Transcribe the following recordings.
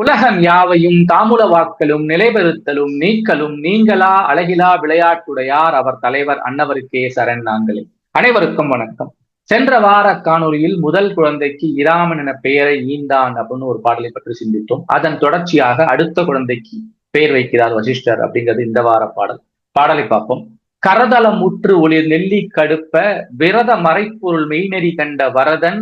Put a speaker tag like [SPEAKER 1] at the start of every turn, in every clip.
[SPEAKER 1] உலகம் யாவையும் தாமுல வாக்கலும் நிலைபெறுத்தலும் நீக்கலும் நீங்களா அழகிலா விளையாட்டுடையார் அவர் தலைவர் அன்னவருக்கே சரண் நாங்களே. அனைவருக்கும் வணக்கம். சென்ற வார காணொலியில் முதல் குழந்தைக்கு இராமன் என பெயரை ஈந்தான் அப்படின்னு ஒரு பாடலை பற்றி சிந்தித்தோம். அதன் தொடர்ச்சியாக அடுத்த குழந்தைக்கு பெயர் வைக்கிறார் வசிஷ்டர் அப்படிங்கிறது இந்த வார பாடல். பாடலை பார்ப்போம். கரதளம் முற்று ஒளிர் நெல்லி கடுப்ப விரத மறைப்பொருள் மெய்நெறி கண்ட வரதன்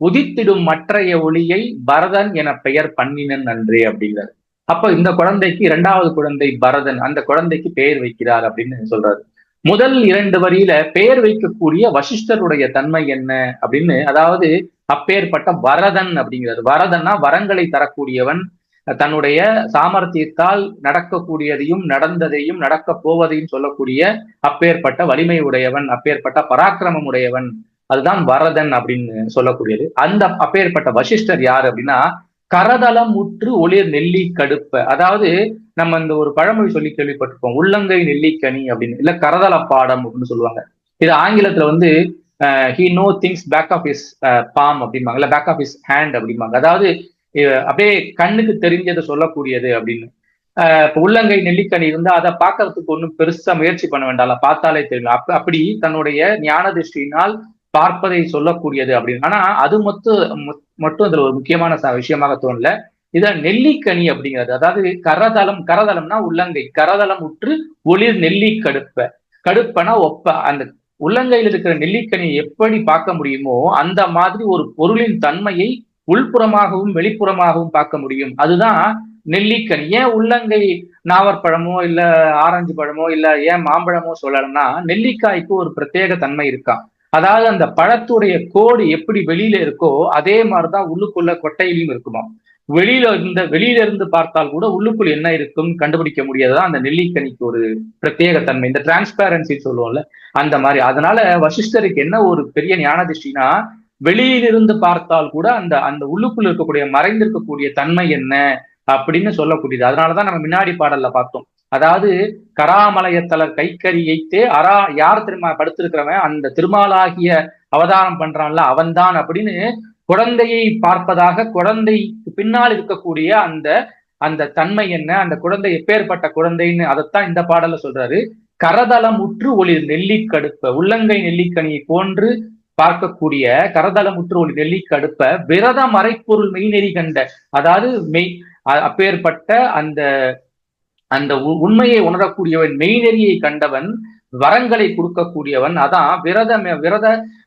[SPEAKER 1] உதித்திடும் மற்றைய ஒளியை பரதன் என பெயர் பண்ணினன் நன்றே அப்படிங்கிறார். அப்ப இந்த குழந்தைக்கு இரண்டாவது குழந்தை பரதன் அந்த குழந்தைக்கு பெயர் வைக்கிறார் அப்படின்னு சொல்றாரு. முதல் இரண்டு வரியில பெயர் வைக்கக்கூடிய வசிஷ்டருடைய தன்மை என்ன அப்படின்னு அதாவது அப்பேற்பட்ட வரதன் அப்படிங்கிறது வரதன்னா வரங்களை தரக்கூடியவன் தன்னுடைய சாமர்த்தியத்தால் நடக்கக்கூடியதையும் நடந்ததையும் நடக்க போவதையும் சொல்லக்கூடிய அப்பேற்பட்ட வலிமை உடையவன் அப்பேற்பட்ட பராக்கிரமம் உடையவன் அதுதான் வரதன் அப்படின்னு சொல்லக்கூடியது. அந்த அப்பேற்பட்ட வசிஷ்டர் யார் அப்படின்னா கரதளம் முற்று ஒளிர் நெல்லி கடுப்ப. அதாவது நம்ம இந்த ஒரு பழமொழி சொல்லி கேள்விப்பட்டிருப்போம் உள்ளங்கை நெல்லிக்கனி அப்படின்னு. இல்ல கரதள பாடம் அப்படின்னு சொல்லுவாங்க. இது ஆங்கிலத்துல வந்து he know things back of is bomb அப்படிம்பாங்க. இல்ல பேக் ஆஃப் இஸ் ஹேண்ட் அப்படிம்பாங்க. அதாவது அப்படியே கண்ணுக்கு தெரிஞ்சதை சொல்லக்கூடியது அப்படின்னு. இப்போ உள்ளங்கை நெல்லிக்கனி இருந்தா அதை பார்க்கறதுக்கு ஒன்றும் பெருசா முயற்சி பண்ண வேண்டாம் பார்த்தாலே தெரியும். அப்ப அப்படி தன்னுடைய ஞான திருஷ்டியினால் பார்ப்பதை சொல்லக்கூடியது அப்படின்னு. ஆனா அது மொத்தம் மட்டும் அதுல ஒரு முக்கியமான விஷயமாக தோணல. இத நெல்லிக்கனி அப்படிங்கிறது அதாவது கரதளம் கரதளம்னா உள்ளங்கை. கரதளம் உற்று ஒளிர் நெல்லி கடுப்ப. கடுப்பனா ஒப்ப. அந்த உள்ளங்கையில் இருக்கிற நெல்லிக்கனி எப்படி பார்க்க முடியுமோ அந்த மாதிரி ஒரு பொருளின் தன்மையை உள்புறமாகவும் வெளிப்புறமாகவும் பார்க்க முடியும். அதுதான் நெல்லிக்கனி. ஏன் உள்ளங்கை நாவற்பழமோ இல்ல ஆரஞ்சு பழமோ இல்ல ஏன் மாம்பழமோ சொல்லலன்னா நெல்லிக்காய்க்கு ஒரு பிரத்யேக தன்மை இருக்கான் அதாவது அந்த பழத்துடைய கோடு எப்படி வெளியில இருக்கோ அதே மாதிரிதான் உள்ளுக்குள்ள கொட்டையிலையும் இருக்குமா? வெளியில இருந்த வெளியில இருந்து பார்த்தால் கூட உள்ளுக்குள் என்ன இருக்கும்? கண்டுபிடிக்க முடியாதுதான் அந்த நெல்லிக்கனிக்கு ஒரு பிரத்யேக தன்மை. இந்த டிரான்ஸ்பேரன்சி சொல்லுவோம்ல அந்த மாதிரி. அதனால வசிஷ்டருக்கு என்ன ஒரு பெரிய ஞானதிஷ்டினா வெளியிலிருந்து பார்த்தால் கூட அந்த அந்த உள்ளுக்குள் இருக்கக்கூடிய மறைந்திருக்கக்கூடிய தன்மை என்ன அப்படின்னு சொல்லக்கூடியது. அதனாலதான் நம்ம முன்னாடி பாடல்ல பார்த்தோம். அதாவது கராமலயத்தலர் கைக்கறி வைத்தே அரா யார் திரும்ப படுத்திருக்கிறவன்? அந்த திருமாலாகிய அவதாரம் பண்றான்ல அவன்தான் அப்படின்னு குழந்தையை பார்ப்பதாக குழந்தைக்கு பின்னால் இருக்கக்கூடிய அந்த அந்த தன்மை என்ன அந்த குழந்தை எப்பேற்பட்ட குழந்தைன்னு அதைத்தான் இந்த பாடல சொல்றாரு. கரதளம் உற்று ஒளிர் நெல்லிக்கடுப்ப உள்ளங்கை நெல்லிக்கனியை போன்று பார்க்கக்கூடிய கரதலமுற்று ஒளி நெல்லிக்கடுப்ப விரத மறைப்பொருள் மெய்நெறி கண்ட அதாவது மெய் அப்பேற்பட்ட அந்த அந்த உண்மையை உணரக்கூடியவன் மெய்நெறியை கண்டவன் வரங்களை கொடுக்கக்கூடியவன் அதான் விரத விரத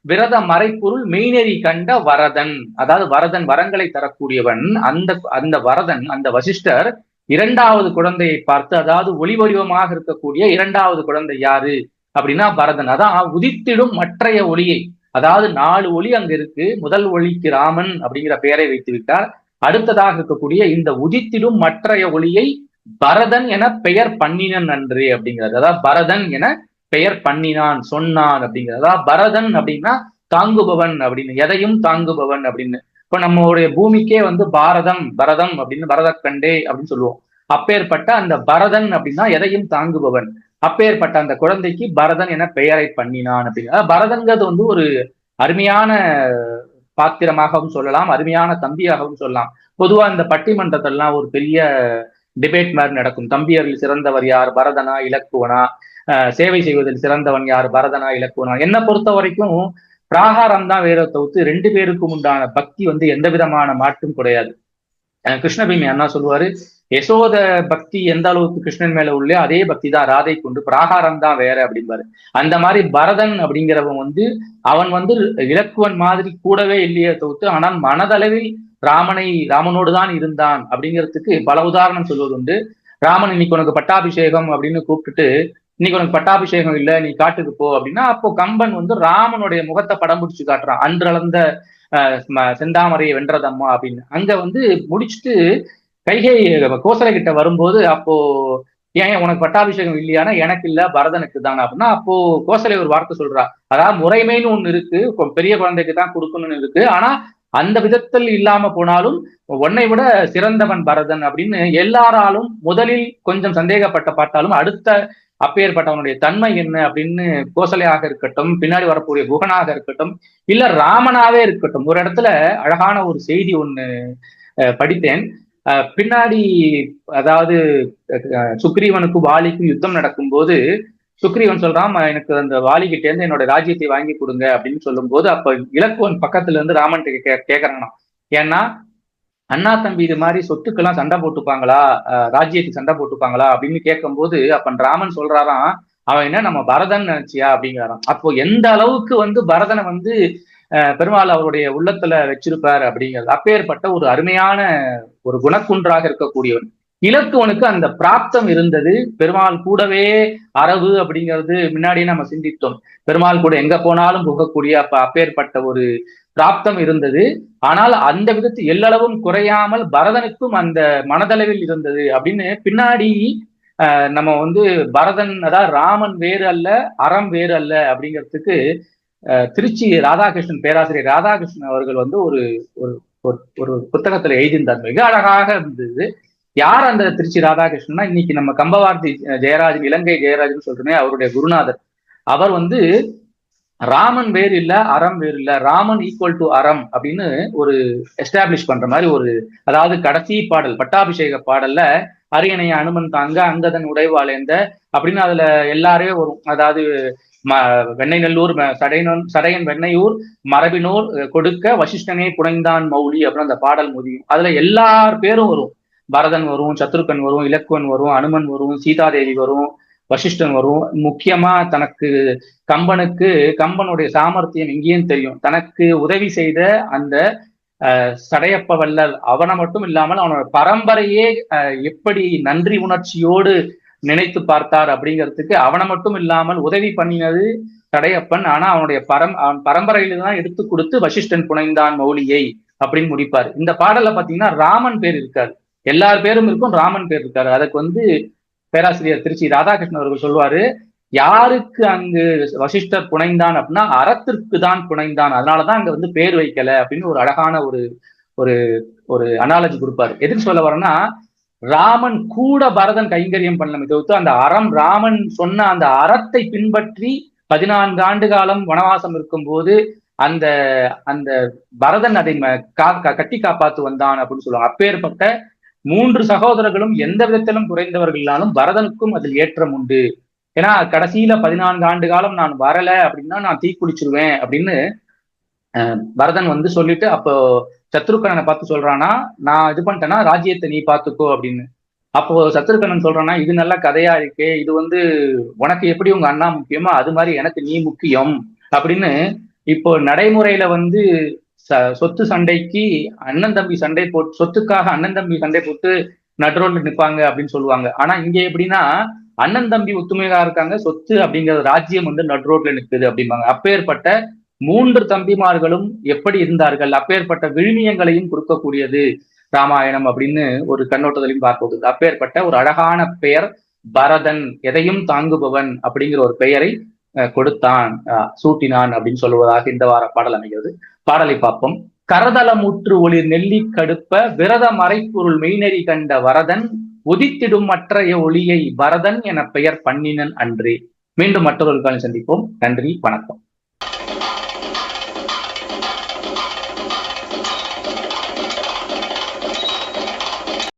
[SPEAKER 1] விரத மறைப்பொருள் மெய்நெறி கண்ட வரதன். அதாவது வரதன் வரங்களை தரக்கூடியவன் அந்த அந்த வரதன் அந்த வசிஷ்டர் இரண்டாவது குழந்தையை பார்த்து அதாவது ஒளி வடிவமாக இருக்கக்கூடிய இரண்டாவது குழந்தை யாரு? அப்படின்னா பரதன். அதான் உதித்திடும் மற்றைய ஒளியை. அதாவது நாலு ஒளி அங்க இருக்கு முதல் ஒளிக்கு ராமன் அப்படிங்கிற பெயரை வைத்து விட்டார் அடுத்ததாக இருக்கக்கூடிய இந்த உதித்திடும் மற்றைய ஒளியை பரதன் என பெயர் பண்ணினன் அன்று அப்படிங்கிறது அதாவது பரதன் என பெயர் பண்ணினான் சொன்னான் அப்படிங்கிறது அதாவது பரதன் அப்படின்னா தாங்குபவன் அப்படின்னு எதையும் தாங்குபவன் அப்படின்னு. இப்ப நம்மளுடைய பூமிக்கே வந்து பாரதம் பரதம் அப்படின்னு பரதக்கண்டே அப்படின்னு சொல்லுவோம். அப்பேற்பட்ட அந்த பரதன் அப்படின்னா எதையும் தாங்குபவன். அப்பேற்பட்ட அந்த குழந்தைக்கு பரதன் என பெயரை பண்ணினான் அப்படின்னு பரதங்கிறது வந்து ஒரு அருமையான பாத்திரமாகவும் சொல்லலாம் அருமையான தம்பியாகவும் சொல்லலாம். பொதுவா இந்த பட்டிமன்றத்தெல்லாம் ஒரு பெரிய டிபேட் மாதிரி நடக்கும். தம்பியரில் சிறந்தவர் யார்? பரதனா இலக்குவனா? சேவை செய்வதில் சிறந்தவன் யார்? பரதனா இலக்குவனா? என்னை பொறுத்த வரைக்கும் பிராகாரம் தான் வேற தவிர்த்து ரெண்டு பேருக்கும் உண்டான பக்தி வந்து எந்த விதமான மாற்றும் கிடையாது. கிருஷ்ணபீமி அண்ணா சொல்லுவாரு யசோத பக்தி எந்த அளவுக்கு கிருஷ்ணன் மேல உள்ளே அதே பக்தி தான் ராதை கொண்டு பிராகாரம் தான் வேற அப்படிம்பாரு. அந்த மாதிரி பரதன் அப்படிங்கிறவன் வந்து அவன் வந்து இலக்குவன் மாதிரி கூடவே இல்லையே தவிர்த்து ஆனால் மனதளவில் ராமனை ராமனோடு தான் இருந்தான் அப்படிங்கிறதுக்கு பல உதாரணம் சொல்வது உண்டு ராமன் இன்னைக்கு உனக்கு பட்டாபிஷேகம் அப்படின்னு கூப்பிட்டுட்டு இன்னைக்கு உனக்கு பட்டாபிஷேகம் இல்லை நீ காட்டுக்கு போ அப்படின்னா அப்போ கம்பன் வந்து ராமனுடைய முகத்தை படம் பிடிச்சு காட்டுறான். அன்றளந்த செந்தாமரையை வென்றதம்மா அப்படின்னு. அங்க வந்து முடிச்சுட்டு கைகை கோசலை கிட்ட வரும்போது அப்போ ஏன் உனக்கு பட்டாபிஷேகம் இல்லையானா? எனக்கு இல்ல பரதனுக்கு தானே? அப்படின்னா அப்போ கோசலை ஒரு வார்த்தை சொல்றா. அதாவது முறைமைன்னு ஒண்ணு இருக்கு பெரிய குழந்தைக்கு தான் கொடுக்கணும்னு இருக்கு. ஆனா அந்த விதத்தில் இல்லாம போனாலும் உன்னை விட சிறந்தவன் பரதன் அப்படின்னு எல்லாராலும் முதலில் கொஞ்சம் சந்தேகப்பட்ட பார்த்தாலும் அடுத்த அப்பேற்பட்டவனுடைய தன்மை என்ன அப்படின்னு கோசலையாக இருக்கட்டும் பின்னாடி வரக்கூடிய குகனாக இருக்கட்டும் இல்ல ராமனாவே இருக்கட்டும். ஒரு இடத்துல அழகான ஒரு செய்தி ஒண்ணு படித்தேன். பின்னாடி அதாவது சுக்ரீவனுக்கும் வாலிக்கும் யுத்தம் நடக்கும்போது சுக்ரீவன் சொல்றான் எனக்கு அந்த வாலிகிட்ட இருந்து என்னோட ராஜ்யத்தை வாங்கி கொடுங்க அப்படின்னு சொல்லும் போது அப்ப இலக்குவன் பக்கத்துல இருந்து ராமன் கேக்குறாங்கண்ணா ஏன்னா அண்ணா தம்பி இது மாதிரி சொத்துக்கெல்லாம் சண்டை போட்டுப்பாங்களா? ராஜ்யத்துக்கு சண்டை போட்டுப்பாங்களா? அப்படின்னு கேட்கும்போது அப்ப ராமன் சொல்றாராம் அவன் என்ன நம்ம பரதன் நினைச்சியா? அப்படிங்கிறான் அப்போ எந்த அளவுக்கு வந்து பரதனை வந்து பெருமாள் அவருடைய உள்ளத்துல வச்சிருப்பார் அப்படிங்கிறது அப்பேற்பட்ட ஒரு அருமையான ஒரு குணக்குன்றாக இருக்கக்கூடியவன். இலக்குவனுக்கு அந்த பிராப்தம் இருந்தது. பெருமாள் கூடவே அரவு அப்படிங்கிறது முன்னாடியே நம்ம சிந்தித்தோம். பெருமாள் கூட எங்க போனாலும் புகக்கூடிய அப்ப அப்பேற்பட்ட ஒரு பிராப்தம் இருந்தது. ஆனால் அந்த விதத்து எல்லளவும் குறையாமல் பரதனுக்கும் அந்த மனதளவில் இருந்தது அப்படின்னு பின்னாடி நம்ம வந்து பரதன் அதாவது ராமன் வேறு அல்ல அறம் வேறு அல்ல அப்படிங்கிறதுக்கு திருச்சி ராதாகிருஷ்ணன் பேராசிரியர் ராதாகிருஷ்ணன் அவர்கள் வந்து ஒரு ஒரு புத்தகத்துல எழுதியிருந்தார். மிக அழகாக இருந்தது. யார் அந்த திருச்சி ராதாகிருஷ்ணன்னா இன்னைக்கு நம்ம கம்பவார்த்தி ஜெயராஜன் இலங்கை ஜெயராஜன் சொல்றமே அவருடைய குருநாதர். அவர் வந்து ராமன் வேறு இல்ல அறம் வேறு இல்ல ராமன் ஈக்குவல் டு அறம் அப்படின்னு ஒரு எஸ்டாப்ளிஷ் பண்ற மாதிரி ஒரு அதாவது கடைசி பாடல் பட்டாபிஷேக பாடல்ல அரியணைய அனுமன் தாங்க அங்கதன் உடைவாளேந்த அப்படின்னு அதுல எல்லாரையும் வரும். அதாவது வெண்ணை நல்லூர் சடையன் சடையன் வெண்ணையூர் மரபினோர் கொடுக்க வசிஷ்டனே புனைந்தான் மௌலி அப்படின்னு அந்த பாடல் முடியும் அதுல எல்லார் பேரும் வரும். பரதன் வரும் சத்ருக்கன் வரும் இலக்குவன் வரும் அனுமன் வரும் சீதாதேவி வரும் வசிஷ்டன் வரும். முக்கியமா தனக்கு கம்பனுக்கு கம்பனுடைய சாமர்த்தியம் எங்கேயும் தெரியும். தனக்கு உதவி செய்த அந்த சடையப்ப வல்லல் அவனை மட்டும் இல்லாமல் அவனோட பரம்பரையே எப்படி நன்றி உணர்ச்சியோடு நினைத்து பார்த்தார் அப்படிங்கிறதுக்கு அவனை மட்டும் இல்லாமல் உதவி பண்ணினது தடையப்பன் ஆனா அவனுடைய பரம் அவன் பரம்பரையில தான் எடுத்து கொடுத்து வசிஷ்டன் புனைந்தான் மௌலியை அப்படின்னு முடிப்பார். இந்த பாடல்ல பாத்தீங்கன்னா ராமன் பேர் இருக்காரு. எல்லார் பேரும் இருக்கும் ராமன் பேர் இருக்காரு. அதுக்கு வந்து பேராசிரியர் திருச்சி ராதாகிருஷ்ணன் அவர்கள் சொல்லுவாரு யாருக்கு அங்கு வசிஷ்டர் புனைந்தான் அப்படின்னா அறத்திற்கு தான் புனைந்தான். அதனாலதான் அங்க வந்து பேர் வைக்கல அப்படின்னு ஒரு அழகான ஒரு ஒரு ஒரு அனாலஜி கொடுப்பாரு. எதுக்கு சொல்ல வரேன்னா ராமன் கூட பரதன் கைங்கரியம் பண்ணல தவிர்த்து அந்த அறம் ராமன் சொன்ன அந்த அறத்தை பின்பற்றி பதினான்கு ஆண்டு காலம் வனவாசம் இருக்கும் போது அந்த அந்த பரதன் அதை கட்டி காப்பாத்து வந்தான் அப்படின்னு சொல்லுவாங்க. அப்பேற்பட்ட மூன்று சகோதரர்களும் எந்த விதத்திலும் குறைந்தவர்களாலும் பரதனுக்கும் அதில் ஏற்றம் உண்டு. ஏன்னா கடைசியில பதினான்கு ஆண்டு காலம் நான் வரல அப்படின்னா நான் தீக்குளிச்சிருவேன் அப்படின்னு பரதன் வந்து சொல்லிட்டு அப்போ சத்ருக்கணனை பார்த்து சொல்றானா நான் இது பண்ணிட்டேன்னா ராஜ்யத்தை நீ பார்த்துக்கோ அப்படின்னு. அப்போ சத்ருக்கணன் சொல்றானா இது நல்ல கதையா இருக்கு இது வந்து உனக்கு எப்படி உங்க அண்ணா முக்கியமோ அது மாதிரி எனக்கு நீ முக்கியம் அப்படின்னு இப்போ நடைமுறையில வந்து சொத்து சண்டைக்கு அண்ணன் தம்பி சண்டை போட்டு சொத்துக்காக அண்ணன் தம்பி சண்டை போட்டு நடுரோட்ல நிற்பாங்க அப்படின்னு சொல்லுவாங்க. ஆனா இங்க எப்படின்னா அண்ணன் தம்பி ஒத்துமையா இருக்காங்க சொத்து அப்படிங்கிற ராஜ்யம் வந்து நடுரோட்ல நிற்குது அப்படிம்பாங்க. அப்பேற்பட்ட மூன்று தம்பிமார்களும் எப்படி இருந்தார்கள்? அப்பேற்பட்ட விழுமியங்களையும் கொடுக்கக்கூடியது ராமாயணம் அப்படின்னு ஒரு கண்ணோட்டத்திலையும் பார்ப்பது அப்பேற்பட்ட ஒரு அழகான பெயர் பரதன் எதையும் தாங்குபவன் அப்படிங்கிற ஒரு பெயரை கொடுத்தான் சூட்டினான் அப்படின்னு சொல்லுவதாக இந்த வார பாடல் அமைகிறது. பாடலை பார்ப்போம். கரதலமுற்று ஒளிர் நெல்லி கடுப்ப விரத மறைப்பொருள் மெய்நெறி கண்ட வரதன் உதித்திடும் மற்றைய ஒளியை வரதன் என பெயர் பண்ணினன் அன்றே. மீண்டும் மற்றொரு சந்திப்போம். நன்றி வணக்கம்.